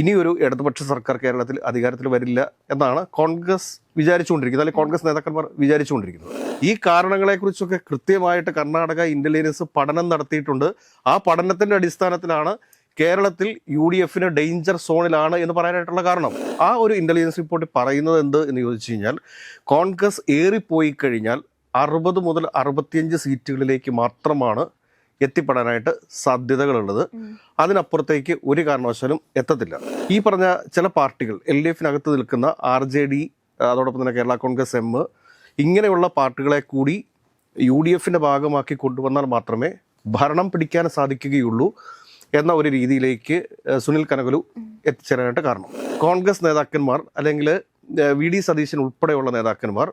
ഇനിയൊരു ഇടതുപക്ഷ സർക്കാർ കേരളത്തിൽ അധികാരത്തിൽ വരില്ല എന്നാണ് കോൺഗ്രസ് വിചാരിച്ചുകൊണ്ടിരിക്കുന്നത് അല്ലെങ്കിൽ കോൺഗ്രസ് നേതാക്കന്മാർ വിചാരിച്ചുകൊണ്ടിരിക്കുന്നത്. ഈ കാരണങ്ങളെക്കുറിച്ചൊക്കെ കൃത്യമായിട്ട് കർണാടക ഇന്റലിജൻസ് പഠനം നടത്തിയിട്ടുണ്ട്. ആ പഠനത്തിന്റെ അടിസ്ഥാനത്തിലാണ് കേരളത്തിൽ യു ഡി എഫിന് ഡേഞ്ചർ സോണിലാണ് എന്ന് പറയാനായിട്ടുള്ള കാരണം. ആ ഒരു ഇന്റലിജൻസ് റിപ്പോർട്ട് പറയുന്നത് എന്ത് എന്ന് ചോദിച്ചു കഴിഞ്ഞാൽ കോൺഗ്രസ് ഏറിപ്പോയി കഴിഞ്ഞാൽ അറുപത് മുതൽ അറുപത്തിയഞ്ച് സീറ്റുകളിലേക്ക് മാത്രമാണ് എത്തിപ്പെടാനായിട്ട് സാധ്യതകളുള്ളത്. അതിനപ്പുറത്തേക്ക് ഒരു കാരണവശാലും എത്തത്തില്ല. ഈ പറഞ്ഞ ചില പാർട്ടികൾ എൽ ഡി എഫിനകത്ത് നിൽക്കുന്ന ആർ ജെ ഡി അതോടൊപ്പം തന്നെ കേരള കോൺഗ്രസ് എം ഇങ്ങനെയുള്ള പാർട്ടികളെ കൂടി യു ഡി എഫിന്റെ ഭാഗമാക്കി കൊണ്ടുവന്നാൽ മാത്രമേ ഭരണം പിടിക്കാൻ സാധിക്കുകയുള്ളൂ എന്ന ഒരു രീതിയിലേക്ക് സുനിൽ കനകലു എത്തിച്ചേരാനായിട്ട് കാരണം. കോൺഗ്രസ് നേതാക്കന്മാർ അല്ലെങ്കിൽ വി ഡി സതീശൻ ഉൾപ്പെടെയുള്ള നേതാക്കന്മാർ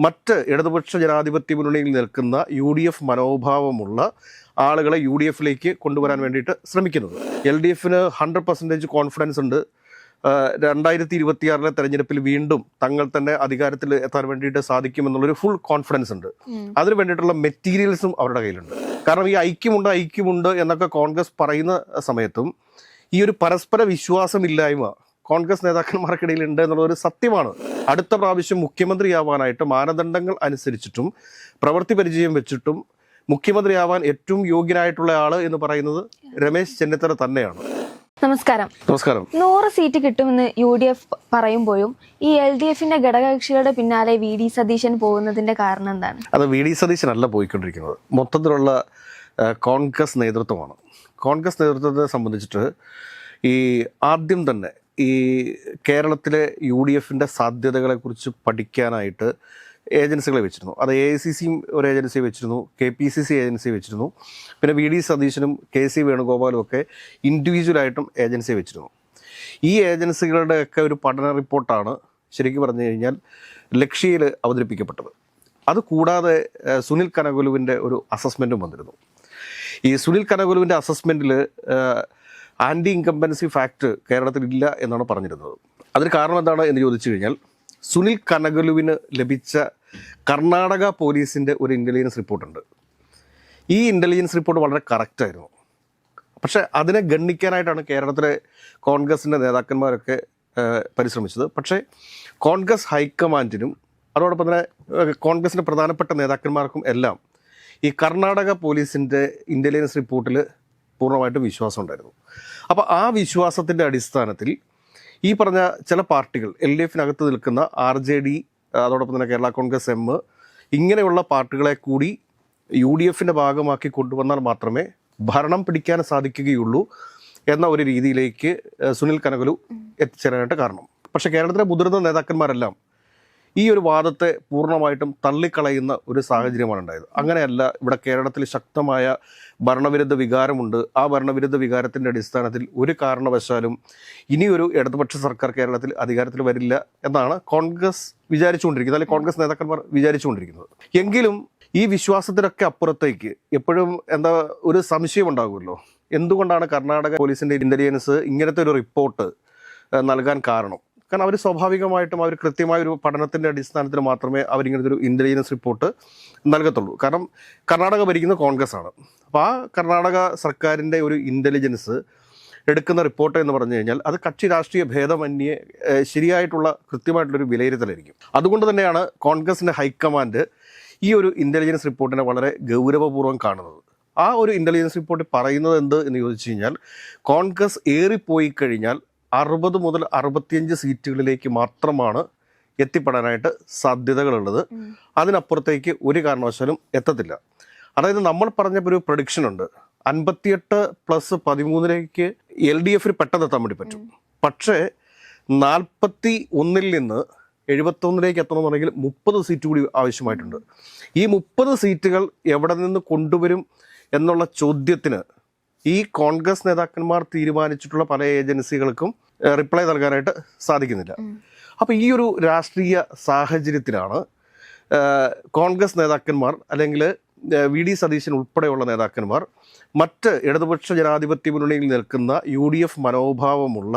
മറ്റ് ഇടതുപക്ഷ ജനാധിപത്യ മുന്നണിയിൽ നിൽക്കുന്ന യു ഡി എഫ് മനോഭാവമുള്ള ആളുകളെ യു ഡി എഫിലേക്ക് കൊണ്ടുവരാൻ വേണ്ടിയിട്ട് ശ്രമിക്കുന്നത്. എൽ ഡി എഫിന് ഹൺഡ്രഡ് പെർസെന്റേജ് കോൺഫിഡൻസ് ഉണ്ട്. രണ്ടായിരത്തി ഇരുപത്തിയാറിലെ തെരഞ്ഞെടുപ്പിൽ വീണ്ടും തങ്ങൾ തന്നെ അധികാരത്തിൽ എത്താൻ വേണ്ടിയിട്ട് സാധിക്കുമെന്നുള്ളൊരു ഫുൾ കോൺഫിഡൻസ് ഉണ്ട്. അതിന് വേണ്ടിയിട്ടുള്ള മെറ്റീരിയൽസും അവരുടെ കയ്യിലുണ്ട്. കാരണം ഈ ഐക്യമുണ്ട് ഐക്യമുണ്ട് എന്നൊക്കെ കോൺഗ്രസ് പറയുന്ന സമയത്തും ഈ ഒരു പരസ്പര വിശ്വാസമില്ലായ്മ കോൺഗ്രസ് നേതാക്കന്മാർക്കിടയിൽ ഉണ്ട് എന്നുള്ളത് ഒരു സത്യമാണ്. അടുത്ത പ്രാവശ്യം മുഖ്യമന്ത്രിയാവാനായിട്ട് മാനദണ്ഡങ്ങൾ അനുസരിച്ചിട്ടും പ്രവൃത്തി പരിചയം വെച്ചിട്ടും മുഖ്യമന്ത്രിയാവാൻ ഏറ്റവും യോഗ്യനായിട്ടുള്ള ആൾ എന്ന് പറയുന്നത് രമേശ് ചെന്നിത്തല തന്നെയാണ്. നമസ്കാരം. നമസ്കാരം. നൂറ് സീറ്റ് കിട്ടുമെന്ന് യു ഡി എഫ് പറയുമ്പോഴും ഈ എൽ ഡി എഫിന്റെ ഘടകകക്ഷികളുടെ പിന്നാലെ വി ഡി സതീശൻ പോകുന്നതിന്റെ കാരണം എന്താണ്? അത് വി ഡി സതീശൻ അല്ല പോയിക്കൊണ്ടിരിക്കുന്നത്. മൊത്തത്തിലുള്ള കോൺഗ്രസ് നേതൃത്വമാണ്. കോൺഗ്രസ് നേതൃത്വത്തെ സംബന്ധിച്ചിട്ട് ഈ ആദ്യം തന്നെ ഈ കേരളത്തിലെ യു ഡി എഫിന്റെ സാധ്യതകളെക്കുറിച്ച് പഠിക്കാനായിട്ട് ഏജൻസികളെ വെച്ചിരുന്നു. അത് എ ഐ സി സിയും ഒരു ഏജൻസി വെച്ചിരുന്നു K P C C agency വെച്ചിരുന്നു പിന്നെ വി ഡി സതീശനും കെ സി വേണുഗോപാലും ഒക്കെ ഇൻഡിവിജ്വലായിട്ടും ഏജൻസി വെച്ചിരുന്നു. ഈ ഏജൻസികളുടെയൊക്കെ ഒരു പഠന റിപ്പോർട്ടാണ് ശരിക്കും പറഞ്ഞു കഴിഞ്ഞാൽ ലക്ഷ്യയിൽ അവതരിപ്പിക്കപ്പെട്ടത്. അത് കൂടാതെ സുനിൽ കനകുലുവിന്റെ ഒരു അസസ്മെന്റും വന്നിരുന്നു. ഈ സുനിൽ കനകുലുവിന്റെ അസസ്മെന്റിൽ ആന്റി ഇൻകംബൻസി ഫാക്ട് കേരളത്തിൽ ഇല്ല എന്നാണ് പറഞ്ഞിരുന്നത്. അതിന് കാരണം എന്താണ് എന്ന് ചോദിച്ചു കഴിഞ്ഞാൽ സുനിൽ കനകലുവിന് ലഭിച്ച കർണാടക പോലീസിന്റെ ഒരു ഇന്റലിജൻസ് റിപ്പോർട്ടുണ്ട് ഈ ഇന്റലിജൻസ് റിപ്പോർട്ട് വളരെ കറക്റ്റായിരുന്നു പക്ഷെ അതിനെ ഗണ്ണിക്കാനായിട്ടാണ് കേരളത്തിലെ കോൺഗ്രസിന്റെ നേതാക്കന്മാരൊക്കെ പരിശ്രമിച്ചത്. പക്ഷേ കോൺഗ്രസ് ഹൈക്കമാൻഡിനും അതോടൊപ്പം തന്നെ കോൺഗ്രസിന്റെ പ്രധാനപ്പെട്ട നേതാക്കന്മാർക്കും എല്ലാം ഈ കർണാടക പോലീസിന്റെ ഇന്റലിജൻസ് റിപ്പോർട്ടിൽ പൂർണമായിട്ടും വിശ്വാസം ഉണ്ടായിരുന്നു അപ്പോൾ ആ വിശ്വാസത്തിന്റെ അടിസ്ഥാനത്തിൽ ഈ പറഞ്ഞ ചില പാർട്ടികൾ എൽ ഡി എഫിനകത്ത് നിൽക്കുന്ന ആർ ജെ ഡി അതോടൊപ്പം തന്നെ കേരള കോൺഗ്രസ് എം ഇങ്ങനെയുള്ള പാർട്ടികളെ കൂടി യു ഡി എഫിന്റെ ഭാഗമാക്കി കൊണ്ടുവന്നാൽ മാത്രമേ ഭരണം പിടിക്കാൻ സാധിക്കുകയുള്ളൂ എന്ന ഒരു രീതിയിലേക്ക് സുനിൽ കനകലു എത്തിച്ചേരാനായിട്ട് കാരണം. പക്ഷേ കേരളത്തിലെ മുതിർന്ന നേതാക്കന്മാരെല്ലാം ഈ ഒരു വാദത്തെ പൂർണമായിട്ടും തള്ളിക്കളയുന്ന ഒരു സാഹചര്യമാണ് ഉണ്ടായത്. അങ്ങനെയല്ല ഇവിടെ കേരളത്തിൽ ശക്തമായ ഭരണവിരുദ്ധ വികാരമുണ്ട്. ആ ഭരണവിരുദ്ധ വികാരത്തിന്റെ അടിസ്ഥാനത്തിൽ ഒരു കാരണവശാലും ഇനിയൊരു ഇടതുപക്ഷ സർക്കാർ കേരളത്തിൽ അധികാരത്തിൽ വരില്ല എന്നാണ് കോൺഗ്രസ് വിചാരിച്ചുകൊണ്ടിരിക്കുന്നത് അല്ലെങ്കിൽ കോൺഗ്രസ് നേതാക്കന്മാർ വിചാരിച്ചുകൊണ്ടിരിക്കുന്നത്. എങ്കിലും ഈ വിശ്വാസത്തിനൊക്കെ അപ്പുറത്തേക്ക് എപ്പോഴും എന്താ ഒരു സംശയം ഉണ്ടാകുമല്ലോ. എന്തുകൊണ്ടാണ് കർണാടക പോലീസിന്റെ ഇന്റലിജൻസ് ഇങ്ങനത്തെ ഒരു റിപ്പോർട്ട് നൽകാൻ കാരണം? കാരണം അവർ സ്വാഭാവികമായിട്ടും അവർ കൃത്യമായ ഒരു പഠനത്തിന്റെ അടിസ്ഥാനത്തിൽ മാത്രമേ അവരിങ്ങനത്തെ ഒരു ഇന്റലിജൻസ് റിപ്പോർട്ട് നൽകത്തുള്ളൂ. കാരണം കർണാടക ഭരിക്കുന്ന കോൺഗ്രസ് ആണ് അപ്പോൾ ആ കർണാടക സർക്കാരിന്റെ ഒരു ഇന്റലിജൻസ് എടുക്കുന്ന റിപ്പോർട്ട് എന്ന് പറഞ്ഞു കഴിഞ്ഞാൽ അത് കക്ഷി രാഷ്ട്രീയ ഭേദമന്യേ ശരിയായിട്ടുള്ള കൃത്യമായിട്ടുള്ളൊരു വിലയിരുത്തലായിരിക്കും. അതുകൊണ്ട് തന്നെയാണ് കോൺഗ്രസിന്റെ ഹൈക്കമാൻഡ് ഈ ഒരു ഇന്റലിജൻസ് റിപ്പോർട്ടിനെ വളരെ ഗൗരവപൂർവം കാണുന്നത്. ആ ഒരു ഇന്റലിജൻസ് റിപ്പോർട്ട് പറയുന്നത് എന്ത് എന്ന് ചോദിച്ചു കഴിഞ്ഞാൽ കോൺഗ്രസ് ഏറിപ്പോയി കഴിഞ്ഞാൽ അറുപത് മുതൽ അറുപത്തിയഞ്ച് സീറ്റുകളിലേക്ക് മാത്രമാണ് എത്തിപ്പെടാനായിട്ട് സാധ്യതകളുള്ളത്. അതിനപ്പുറത്തേക്ക് ഒരു കാരണവശാലും എത്തത്തില്ല. അതായത് നമ്മൾ പറഞ്ഞ ഒരു പ്രൊഡിക്ഷൻ ഉണ്ട്. അൻപത്തിയെട്ട് പ്ലസ് പതിമൂന്നിലേക്ക് എൽ ഡി എഫിൽ പെട്ടെന്ന് എത്താൻ വേണ്ടി പറ്റും. പക്ഷേ നാൽപ്പത്തി ഒന്നിൽ നിന്ന് എഴുപത്തൊന്നിലേക്ക് എത്തണമെന്നുണ്ടെങ്കിൽ മുപ്പത് സീറ്റ് കൂടി ആവശ്യമായിട്ടുണ്ട്. ഈ മുപ്പത് സീറ്റുകൾ എവിടെ നിന്ന് കൊണ്ടുവരും എന്നുള്ള ചോദ്യത്തിന് ഈ കോൺഗ്രസ് നേതാക്കന്മാർ തീരുമാനിച്ചിട്ടുള്ള പല ഏജൻസികൾക്കും റിപ്ലൈ നൽകാനായിട്ട് സാധിക്കുന്നില്ല. അപ്പോൾ ഈ ഒരു രാഷ്ട്രീയ സാഹചര്യത്തിലാണ് കോൺഗ്രസ് നേതാക്കന്മാർ അല്ലെങ്കിൽ വി ഡി സതീശൻ ഉൾപ്പെടെയുള്ള നേതാക്കന്മാർ മറ്റ് ഇടതുപക്ഷ ജനാധിപത്യ മുന്നണിയിൽ നിൽക്കുന്ന യു ഡി എഫ് മനോഭാവമുള്ള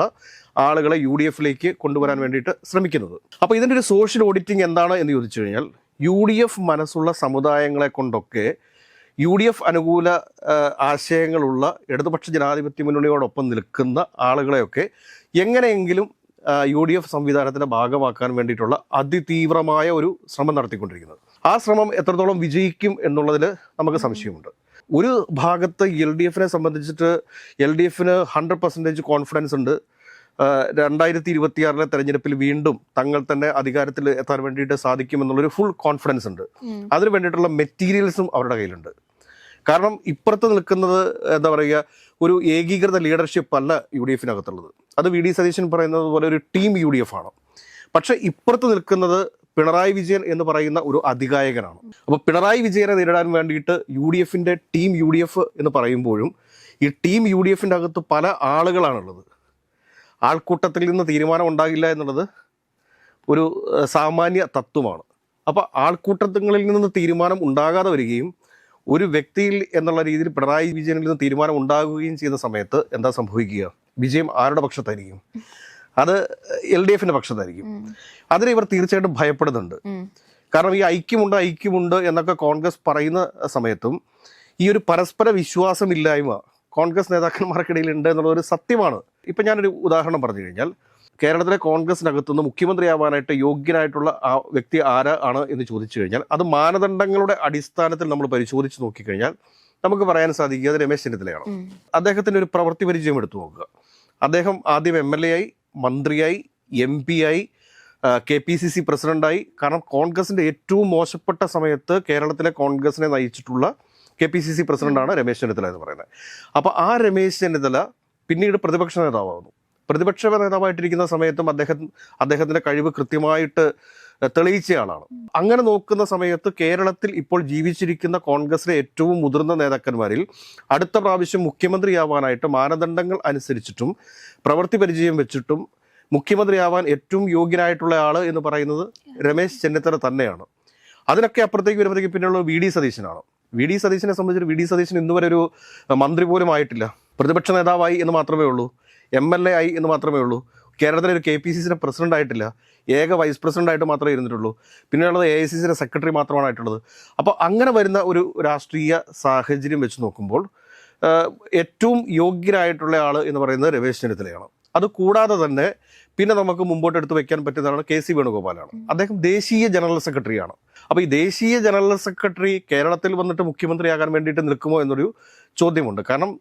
ആളുകളെ യു ഡി എഫിലേക്ക് കൊണ്ടുവരാൻ വേണ്ടിയിട്ട് ശ്രമിക്കുന്നത്. അപ്പോൾ ഇതിന്റെ ഒരു സോഷ്യൽ ഓഡിറ്റിംഗ് എന്താണ് എന്ന് ചോദിച്ചു കഴിഞ്ഞാൽ യു ഡി എഫ് മനസ്സുള്ള സമുദായങ്ങളെ കൊണ്ടൊക്കെ യു ഡി എഫ് അനുകൂല ആശയങ്ങളുള്ള ഇടതുപക്ഷ ജനാധിപത്യ മുന്നണിയോടൊപ്പം നിൽക്കുന്ന ആളുകളെയൊക്കെ എങ്ങനെയെങ്കിലും യു ഡി എഫ് സംവിധാനത്തിന്റെ ഭാഗമാക്കാൻ വേണ്ടിയിട്ടുള്ള അതിതീവ്രമായ ഒരു ശ്രമം നടത്തിക്കൊണ്ടിരിക്കുന്നത്. ആ ശ്രമം എത്രത്തോളം വിജയിക്കും എന്നുള്ളതിൽ നമുക്ക് സംശയമുണ്ട്. ഒരു ഭാഗത്ത് എൽ ഡി എഫിനെ സംബന്ധിച്ചിട്ട് എൽ ഡി എഫിന് ഹൺഡ്രഡ് പെർസെന്റേജ് കോൺഫിഡൻസ് ഉണ്ട്. രണ്ടായിരത്തി ഇരുപത്തിയാറിലെ തെരഞ്ഞെടുപ്പിൽ വീണ്ടും തങ്ങൾ തന്നെ അധികാരത്തിൽ എത്താൻ വേണ്ടിയിട്ട് സാധിക്കുമെന്നുള്ളൊരു ഫുൾ കോൺഫിഡൻസ് ഉണ്ട്. അതിന് വേണ്ടിയിട്ടുള്ള മെറ്റീരിയൽസും അവരുടെ കയ്യിലുണ്ട്. കാരണം ഇപ്പുറത്ത് നിൽക്കുന്നത് എന്താ പറയുക ഒരു ഏകീകൃത ലീഡർഷിപ്പ് അല്ല യു ഡി എഫിനകത്തുള്ളത് അത് വി ഡി സതീശൻ പറയുന്നത് പോലെ ഒരു ടീം യു ഡി എഫ് ആണ്. പക്ഷെ ഇപ്പുറത്ത് നിൽക്കുന്നത് പിണറായി വിജയൻ എന്ന് പറയുന്ന ഒരു അധികായകനാണ്. അപ്പോൾ പിണറായി വിജയനെ നേരിടാൻ വേണ്ടിയിട്ട് യു ഡി എഫിന്റെ ടീം യു ഡി എഫ് എന്ന് പറയുമ്പോഴും ഈ ടീം യു ഡി എഫിന്റെ അകത്ത് പല ആളുകളാണുള്ളത്. ആൾക്കൂട്ടത്തിൽ നിന്ന് തീരുമാനം ഉണ്ടാകില്ല എന്നുള്ളത് ഒരു സാമാന്യ തത്വമാണ്. അപ്പോൾ ആൾക്കൂട്ടങ്ങളിൽ നിന്ന് തീരുമാനം ഉണ്ടാകാതെ വരികയും ഒരു വ്യക്തിയിൽ എന്നുള്ള രീതിയിൽ പിണറായി വിജയനിൽ നിന്ന് തീരുമാനം ഉണ്ടാകുകയും ചെയ്യുന്ന സമയത്ത് എന്താ സംഭവിക്കുക? വിജയം ആരുടെ പക്ഷത്തായിരിക്കും? അത് എൽ ഡി എഫിന്റെ പക്ഷത്തായിരിക്കും. അതിന് ഇവർ തീർച്ചയായിട്ടും ഭയപ്പെടുന്നുണ്ട്. കാരണം ഈ ഐക്യമുണ്ട് ഐക്യമുണ്ട് എന്നൊക്കെ കോൺഗ്രസ് പറയുന്ന സമയത്തും ഈ ഒരു പരസ്പര വിശ്വാസമില്ലായ്മ കോൺഗ്രസ് നേതാക്കന്മാർക്കിടയിൽ ഉണ്ട് എന്നുള്ള ഒരു സത്യമാണ്. ഇപ്പം ഞാനൊരു ഉദാഹരണം പറഞ്ഞു കഴിഞ്ഞാൽ കേരളത്തിലെ കോൺഗ്രസിനകത്തുനിന്ന് മുഖ്യമന്ത്രിയാവാനായിട്ട് യോഗ്യനായിട്ടുള്ള ആ വ്യക്തി ആരാണ് എന്ന് ചോദിച്ചു കഴിഞ്ഞാൽ അത് മാനദണ്ഡങ്ങളുടെ അടിസ്ഥാനത്തിൽ നമ്മൾ പരിശോധിച്ച് നോക്കിക്കഴിഞ്ഞാൽ നമുക്ക് പറയാൻ സാധിക്കുക അത് രമേശ് ചെന്നിത്തലയാണ്. അദ്ദേഹത്തിന്റെ ഒരു പ്രവൃത്തി പരിചയം എടുത്തു നോക്കുക. അദ്ദേഹം ആദ്യം എം എൽ എ ആയി മന്ത്രിയായി എം പി ആയി കെ പി സി സി പ്രസിഡന്റായി. കാരണം കോൺഗ്രസിന്റെ ഏറ്റവും മോശപ്പെട്ട സമയത്ത് കേരളത്തിലെ കോൺഗ്രസിനെ നയിച്ചിട്ടുള്ള കെ പി സി സി പ്രസിഡന്റാണ് രമേശ് ചെന്നിത്തല എന്ന് പറയുന്നത്. അപ്പോൾ ആ രമേശ് ചെന്നിത്തല പിന്നീട് പ്രതിപക്ഷ നേതാവാകുന്നു. പ്രതിപക്ഷ നേതാവായിട്ടിരിക്കുന്ന സമയത്തും അദ്ദേഹം അദ്ദേഹത്തിന്റെ കഴിവ് കൃത്യമായിട്ട് തെളിയിച്ച ആളാണ്. അങ്ങനെ നോക്കുന്ന സമയത്ത് കേരളത്തിൽ ഇപ്പോൾ ജീവിച്ചിരിക്കുന്ന കോൺഗ്രസിലെ ഏറ്റവും മുതിർന്ന നേതാക്കന്മാരിൽ അടുത്ത പ്രാവശ്യം മുഖ്യമന്ത്രിയാവാനായിട്ട് മാനദണ്ഡങ്ങൾ അനുസരിച്ചിട്ടും പ്രവൃത്തി പരിചയം വെച്ചിട്ടും മുഖ്യമന്ത്രിയാവാൻ ഏറ്റവും യോഗ്യനായിട്ടുള്ള ആൾ എന്ന് പറയുന്നത് രമേശ് ചെന്നിത്തല തന്നെയാണ്. അതിനൊക്കെ അപ്പുറത്തേക്ക് വരുമ്പോഴത്തേക്ക് പിന്നെയുള്ള വി ഡി സതീശനാണ്. വി ഡി സതീശനെ സംബന്ധിച്ച് വി ഡി സതീശൻ ഇന്നുവരെ ഒരു മന്ത്രി പോലും ആയിട്ടില്ല. പ്രതിപക്ഷ നേതാവായി എന്ന് മാത്രമേ ഉള്ളൂ. എം എൽ എ ആയി എന്ന് മാത്രമേ ഉള്ളൂ. കേരളത്തിലെ ഒരു കെ പി സി സിയുടെ പ്രസിഡന്റ് ആയിട്ടില്ല. ഏക വൈസ് പ്രസിഡന്റ് ആയിട്ട് മാത്രമേ ഇരുന്നിട്ടുള്ളൂ. പിന്നെയുള്ളത് എ ഐ സി സിയുടെ സെക്രട്ടറി മാത്രമാണ് ആയിട്ടുള്ളത്. അപ്പോൾ അങ്ങനെ വരുന്ന ഒരു രാഷ്ട്രീയ സാഹചര്യം വെച്ച് നോക്കുമ്പോൾ ഏറ്റവും യോഗ്യരായിട്ടുള്ള ആൾ എന്ന് പറയുന്നത് രമേശ് ചെന്നിത്തലയാണ്. അത് കൂടാതെ തന്നെ പിന്നെ നമുക്ക് മുമ്പോട്ട് എടുത്ത് വെക്കാൻ പറ്റുന്നതാണ് കെ സി വേണുഗോപാലാണ്. അദ്ദേഹം ദേശീയ ജനറൽ സെക്രട്ടറിയാണ്. അപ്പോൾ ഈ ദേശീയ ജനറൽ സെക്രട്ടറി കേരളത്തിൽ വന്നിട്ട് മുഖ്യമന്ത്രിയാകാൻ വേണ്ടിയിട്ട് നിൽക്കുമോ എന്നൊരു ചോദ്യമുണ്ട്. കാരണം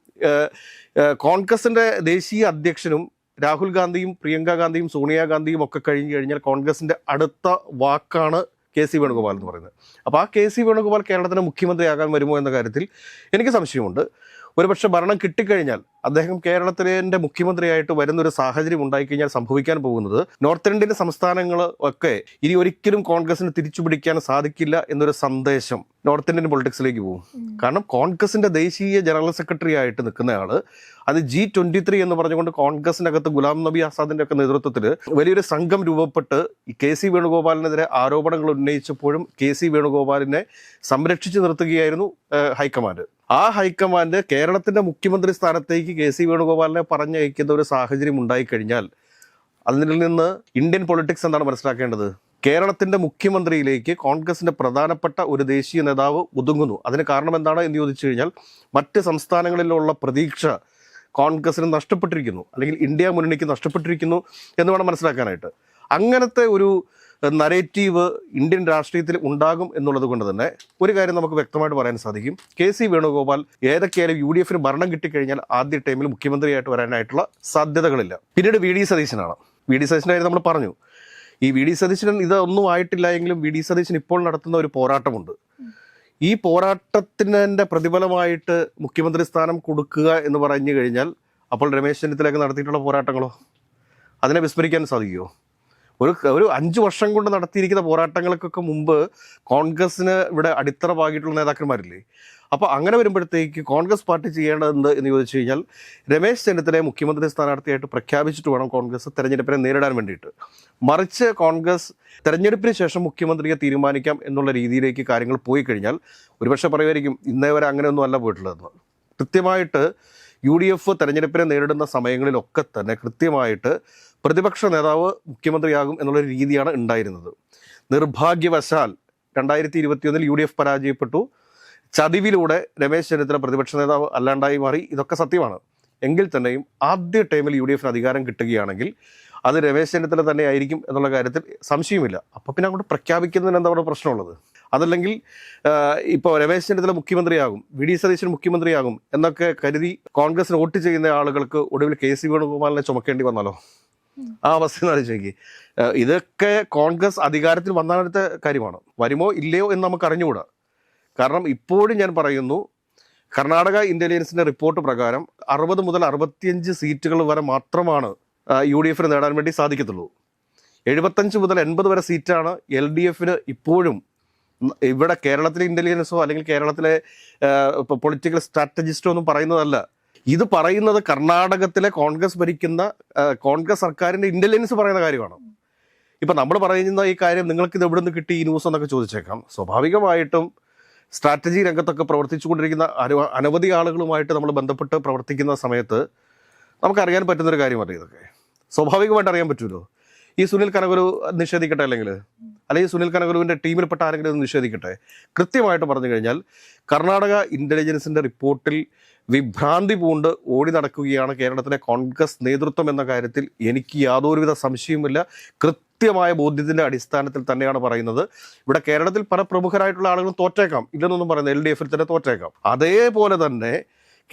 കോൺഗ്രസിന്റെ ദേശീയ അധ്യക്ഷനും രാഹുൽ ഗാന്ധിയും പ്രിയങ്ക ഗാന്ധിയും സോണിയാഗാന്ധിയും ഒക്കെ കഴിഞ്ഞു കഴിഞ്ഞാൽ കോൺഗ്രസിന്റെ അടുത്ത വാക്കാണ് കെ സി വേണുഗോപാൽ എന്ന് പറയുന്നത്. അപ്പോൾ ആ കെ സി വേണുഗോപാൽ കേരളത്തിന് മുഖ്യമന്ത്രിയാകാൻ വരുമോ എന്ന കാര്യത്തിൽ എനിക്ക് സംശയമുണ്ട്. ഒരുപക്ഷെ ഭരണം കിട്ടിക്കഴിഞ്ഞാൽ അദ്ദേഹം കേരളത്തിലെ മുഖ്യമന്ത്രിയായിട്ട് വരുന്നൊരു സാഹചര്യം ഉണ്ടായിക്കഴിഞ്ഞാൽ സംഭവിക്കാൻ പോകുന്നത് നോർത്ത് ഇന്ത്യൻ സംസ്ഥാനങ്ങൾ ഒക്കെ ഇനി ഒരിക്കലും കോൺഗ്രസിന് തിരിച്ചു പിടിക്കാൻ സാധിക്കില്ല എന്നൊരു സന്ദേശം നോർത്ത് ഇന്ത്യൻ പൊളിറ്റിക്സിലേക്ക് പോകും. കാരണം കോൺഗ്രസിന്റെ ദേശീയ ജനറൽ സെക്രട്ടറി ആയിട്ട് നിൽക്കുന്നയാൾ അത് ജി ട്വന്റി ത്രീ എന്ന് പറഞ്ഞുകൊണ്ട് കോൺഗ്രസിനകത്ത് ഗുലാം നബി ആസാദിന്റെ ഒക്കെ നേതൃത്വത്തിൽ വലിയൊരു സംഘം രൂപപ്പെട്ട് കെ സി വേണുഗോപാലിനെതിരെ ആരോപണങ്ങൾ ഉന്നയിച്ചപ്പോഴും കെ സി വേണുഗോപാലിനെ സംരക്ഷിച്ചു നിർത്തുകയായിരുന്നു ഹൈക്കമാൻഡ്. ആ ഹൈക്കമാൻഡ് കേരളത്തിന്റെ മുഖ്യമന്ത്രി സ്ഥാനത്തേക്ക് കെ സി വേണുഗോപാലിനെ പറഞ്ഞയക്കുന്ന ഒരു സാഹചര്യം ഉണ്ടായിക്കഴിഞ്ഞാൽ അതിൽ നിന്ന് ഇന്ത്യൻ പൊളിറ്റിക്സ് എന്താണ് മനസ്സിലാക്കേണ്ടത്? കേരളത്തിന്റെ മുഖ്യമന്ത്രിയിലേക്ക് കോൺഗ്രസിന്റെ പ്രധാനപ്പെട്ട ഒരു ദേശീയ നേതാവ് ഒതുങ്ങുന്നു. അതിന് കാരണം എന്താണ് എന്ന് ചോദിച്ചു കഴിഞ്ഞാൽ മറ്റ് സംസ്ഥാനങ്ങളിലുള്ള പ്രതീക്ഷ കോൺഗ്രസിന് നഷ്ടപ്പെട്ടിരിക്കുന്നു അല്ലെങ്കിൽ ഇന്ത്യ മുന്നണിക്ക് നഷ്ടപ്പെട്ടിരിക്കുന്നു എന്ന് വേണം മനസ്സിലാക്കാനായിട്ട്. അങ്ങനത്തെ ഒരു നരേറ്റീവ് ഇന്ത്യൻ രാഷ്ട്രീയത്തിൽ ഉണ്ടാകും എന്നുള്ളത് കൊണ്ട് തന്നെ ഒരു കാര്യം നമുക്ക് വ്യക്തമായിട്ട് പറയാൻ സാധിക്കും. കെ സി വേണുഗോപാൽ ഏതൊക്കെയായാലും യു ഡി എഫിന് ഭരണം കിട്ടിക്കഴിഞ്ഞാൽ ആദ്യ ടൈമിൽ മുഖ്യമന്ത്രിയായിട്ട് വരാനായിട്ടുള്ള സാധ്യതകളില്ല. പിന്നീട് വി ഡി സതീശനാണ്. വി ഡി സതീശന്റെ കാര്യം നമ്മൾ പറഞ്ഞു. ഈ വി ഡി സതീശൻ ഇതൊന്നും ആയിട്ടില്ല എങ്കിലും വി ഡി സതീശൻ ഇപ്പോൾ നടത്തുന്ന ഒരു പോരാട്ടമുണ്ട്. ഈ പോരാട്ടത്തിന്റെ പ്രതിഫലമായിട്ട് മുഖ്യമന്ത്രി സ്ഥാനം കൊടുക്കുക എന്ന് പറഞ്ഞു കഴിഞ്ഞാൽ അപ്പോൾ രമേശ് ചെന്നിത്തലയൊക്കെ നടത്തിയിട്ടുള്ള പോരാട്ടങ്ങളോ? അതിനെ വിസ്മരിക്കാൻ സാധിക്കുമോ ഒരു ഒരു അഞ്ച് വർഷം കൊണ്ട് നടത്തിയിരിക്കുന്ന പോരാട്ടങ്ങൾക്കൊക്കെ മുമ്പ് കോൺഗ്രസിന് ഇവിടെ അടിത്തറ പാകിയിട്ടുള്ള നേതാക്കന്മാരില്ലേ? അപ്പോൾ അങ്ങനെ വരുമ്പോഴത്തേക്ക് കോൺഗ്രസ് പാർട്ടി ചെയ്യേണ്ടതെന്ത് എന്ന് ചോദിച്ചു കഴിഞ്ഞാൽ രമേശ് ചെന്നിത്തലയെ മുഖ്യമന്ത്രി സ്ഥാനാർത്ഥിയായിട്ട് പ്രഖ്യാപിച്ചിട്ട് വേണം കോൺഗ്രസ് തെരഞ്ഞെടുപ്പിനെ നേരിടാൻ വേണ്ടിയിട്ട്. മറിച്ച് കോൺഗ്രസ് തെരഞ്ഞെടുപ്പിന് ശേഷം മുഖ്യമന്ത്രിയെ തീരുമാനിക്കാം എന്നുള്ള രീതിയിലേക്ക് കാര്യങ്ങൾ പോയി കഴിഞ്ഞാൽ ഒരുപക്ഷെ പറയുമായിരിക്കും ഇന്നേ വരെ അങ്ങനെയൊന്നും അല്ല പോയിട്ടുള്ളതെന്ന്. കൃത്യമായിട്ട് യു ഡി എഫ് തെരഞ്ഞെടുപ്പിനെ നേരിടുന്ന സമയങ്ങളിലൊക്കെ തന്നെ കൃത്യമായിട്ട് പ്രതിപക്ഷ നേതാവ് മുഖ്യമന്ത്രിയാകും എന്നുള്ളൊരു രീതിയാണ് ഉണ്ടായിരുന്നത്. നിർഭാഗ്യവശാൽ രണ്ടായിരത്തി ഇരുപത്തിയൊന്നിൽ യു ഡി എഫ് പരാജയപ്പെട്ടു. ചതിവിലൂടെ രമേശ് ചെന്നിത്തല പ്രതിപക്ഷ നേതാവ് അല്ലാണ്ടായി മാറി. ഇതൊക്കെ സത്യമാണ്. എങ്കിൽ തന്നെയും ആദ്യ ടൈമിൽ യു ഡി എഫിന് അധികാരം കിട്ടുകയാണെങ്കിൽ അത് രമേശ് ചെന്നിത്തല തന്നെ ആയിരിക്കും എന്നുള്ള കാര്യത്തിൽ സംശയമില്ല അപ്പം പിന്നെ അങ്ങോട്ട് പ്രഖ്യാപിക്കുന്നതിന് എന്താണ് പ്രശ്നമുള്ളത്? അതല്ലെങ്കിൽ ഇപ്പോൾ രമേശ് ചെന്നിത്തല മുഖ്യമന്ത്രിയാകും വി ഡി സതീശൻ മുഖ്യമന്ത്രിയാകും എന്നൊക്കെ കരുതി കോൺഗ്രസിന് വോട്ട് ചെയ്യുന്ന ആളുകൾക്ക് ഒടുവിൽ കെ സി വേണുഗോപാലിനെ ചുമക്കേണ്ടി വന്നാലോ? ആ അവസ്ഥ എന്ന് ആലോചിച്ച് ഇതൊക്കെ കോൺഗ്രസ് അധികാരത്തിൽ വന്നാലത്തെ കാര്യമാണ്. വരുമോ ഇല്ലയോ എന്ന് നമുക്ക് അറിഞ്ഞുകൂടാ. കാരണം ഇപ്പോഴും ഞാൻ പറയുന്നു കർണാടക ഇന്റലിജൻസിന്റെ റിപ്പോർട്ട് പ്രകാരം അറുപത് മുതൽ അറുപത്തിയഞ്ച് സീറ്റുകൾ വരെ മാത്രമാണ് യു ഡി എഫിന് നേടാൻ വേണ്ടി സാധിക്കത്തുള്ളൂ. എഴുപത്തഞ്ച് മുതൽ എൺപത് വരെ സീറ്റാണ് എൽ ഡി എഫിന് ഇപ്പോഴും ഇവിടെ കേരളത്തിലെ ഇന്റലിജൻസോ അല്ലെങ്കിൽ കേരളത്തിലെ പൊളിറ്റിക്കൽ സ്ട്രാറ്റജിസ്റ്റോ ഒന്നും പറയുന്നതല്ല. ഇത് പറയുന്നത് കർണാടകത്തിലെ കോൺഗ്രസ് ഭരിക്കുന്ന കോൺഗ്രസ് സർക്കാരിന്റെ ഇന്റലിജൻസ് പറയുന്ന കാര്യമാണ്. ഇപ്പൊ നമ്മൾ പറയുന്ന ഈ കാര്യം നിങ്ങൾക്ക് ഇത് എവിടെ നിന്ന് കിട്ടി ഈ ന്യൂസ് എന്നൊക്കെ ചോദിച്ചേക്കാം. സ്വാഭാവികമായിട്ടും സ്ട്രാറ്റജി രംഗത്തൊക്കെ പ്രവർത്തിച്ചുകൊണ്ടിരിക്കുന്ന കൊണ്ടിരിക്കുന്ന അനവധി ആളുകളുമായിട്ട് നമ്മൾ ബന്ധപ്പെട്ട് പ്രവർത്തിക്കുന്ന സമയത്ത് നമുക്കറിയാൻ പറ്റുന്നൊരു കാര്യമല്ല ഇതൊക്കെ? സ്വാഭാവികമായിട്ട് അറിയാൻ പറ്റുമല്ലോ. ഈ സുനിൽ കനകുരു നിഷേധിക്കട്ടെ അല്ലെങ്കിൽ? അല്ലെങ്കിൽ സുനിൽ കനകുരുവിന്റെ ടീമിൽപ്പെട്ട ആരെങ്കിലും നിഷേധിക്കട്ടെ? കൃത്യമായിട്ട് പറഞ്ഞു കഴിഞ്ഞാൽ കർണാടക ഇന്റലിജൻസിന്റെ റിപ്പോർട്ടിൽ വിഭ്രാന്തി പൂണ്ട് ഓടി നടക്കുകയാണ് കേരളത്തിലെ കോൺഗ്രസ് നേതൃത്വം എന്ന കാര്യത്തിൽ എനിക്ക് യാതൊരുവിധ സംശയവുമില്ല. കൃത്യമായ ബോധ്യത്തിന്റെ അടിസ്ഥാനത്തിൽ തന്നെയാണ് പറയുന്നത്. ഇവിടെ കേരളത്തിൽ പല പ്രമുഖരായിട്ടുള്ള ആളുകളും തോറ്റേക്കാം. ഇല്ലെന്നൊന്നും പറയുന്നത് എൽ ഡി എഫിൽ തന്നെ തോറ്റേക്കാം. അതേപോലെ തന്നെ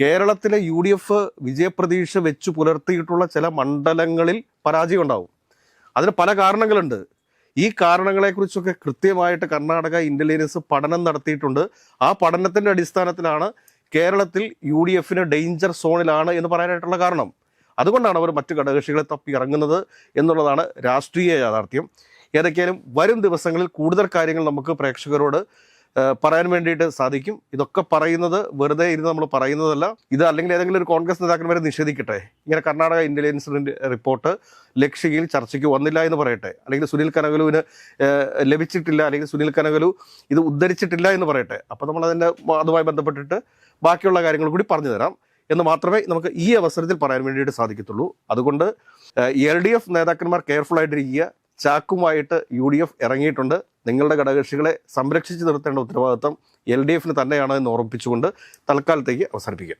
കേരളത്തിലെ യു ഡി എഫ് വിജയപ്രതീക്ഷ വെച്ച് പുലർത്തിയിട്ടുള്ള ചില മണ്ഡലങ്ങളിൽ പരാജയം ഉണ്ടാവും. അതിന് പല കാരണങ്ങളുണ്ട്. ഈ കാരണങ്ങളെക്കുറിച്ചൊക്കെ കൃത്യമായിട്ട് കർണാടക ഇന്റലിജൻസ് പഠനം നടത്തിയിട്ടുണ്ട്. ആ പഠനത്തിന്റെ അടിസ്ഥാനത്തിലാണ് കേരളത്തിൽ യു ഡി എഫിന് ഡേഞ്ചർ സോണിലാണ് എന്ന് പറയാനായിട്ടുള്ള കാരണം. അതുകൊണ്ടാണ് അവർ മറ്റു ഘടകകക്ഷികളെ തപ്പി ഇറങ്ങുന്നത് എന്നുള്ളതാണ് രാഷ്ട്രീയ യാഥാർത്ഥ്യം. ഏതൊക്കെയാലും വരും ദിവസങ്ങളിൽ കൂടുതൽ കാര്യങ്ങൾ നമുക്ക് പ്രേക്ഷകരോട് പറയാൻ വേണ്ടിയിട്ട് സാധിക്കും. ഇതൊക്കെ പറയുന്നത് വെറുതെ ഇരുന്ന് നമ്മൾ പറയുന്നതല്ല. ഇത് അല്ലെങ്കിൽ ഏതെങ്കിലും ഒരു കോൺഗ്രസ് നേതാക്കന്മാരെ നിഷേധിക്കട്ടെ. ഇങ്ങനെ കർണാടക ഇന്റലിജൻസിന്റെ റിപ്പോർട്ട് ലക്ഷ്യയിൽ ചർച്ചയ്ക്ക് വന്നില്ല എന്ന് പറയട്ടെ. അല്ലെങ്കിൽ സുനിൽ കനകലുവിന് ലഭിച്ചിട്ടില്ല. അല്ലെങ്കിൽ സുനിൽ കനകലു ഇത് ഉദ്ധരിച്ചിട്ടില്ല എന്ന് പറയട്ടെ. അപ്പോൾ നമ്മൾ അതിന്റെ അതുമായി ബന്ധപ്പെട്ടിട്ട് ബാക്കിയുള്ള കാര്യങ്ങൾ കൂടി പറഞ്ഞു തരാം. എന്ന് മാത്രമേ നമുക്ക് ഈ അവസരത്തിൽ പറയാൻ വേണ്ടിയിട്ട് സാധിക്കത്തുള്ളൂ. അതുകൊണ്ട് എൽ ഡി എഫ് നേതാക്കന്മാർ കെയർഫുൾ ആയിട്ടിരിക്കുക ചാക്കുമായിട്ട് യു ഡി എഫ് ഇറങ്ങിയിട്ടുണ്ട്. നിങ്ങളുടെ ഘടകകക്ഷികളെ സംരക്ഷിച്ചു നിർത്തേണ്ട ഉത്തരവാദിത്തം എൽ ഡി എഫിന് തന്നെയാണ് എന്ന് ഓർമ്മിപ്പിച്ചുകൊണ്ട് തൽക്കാലത്തേക്ക് അവസാനിപ്പിക്കാം.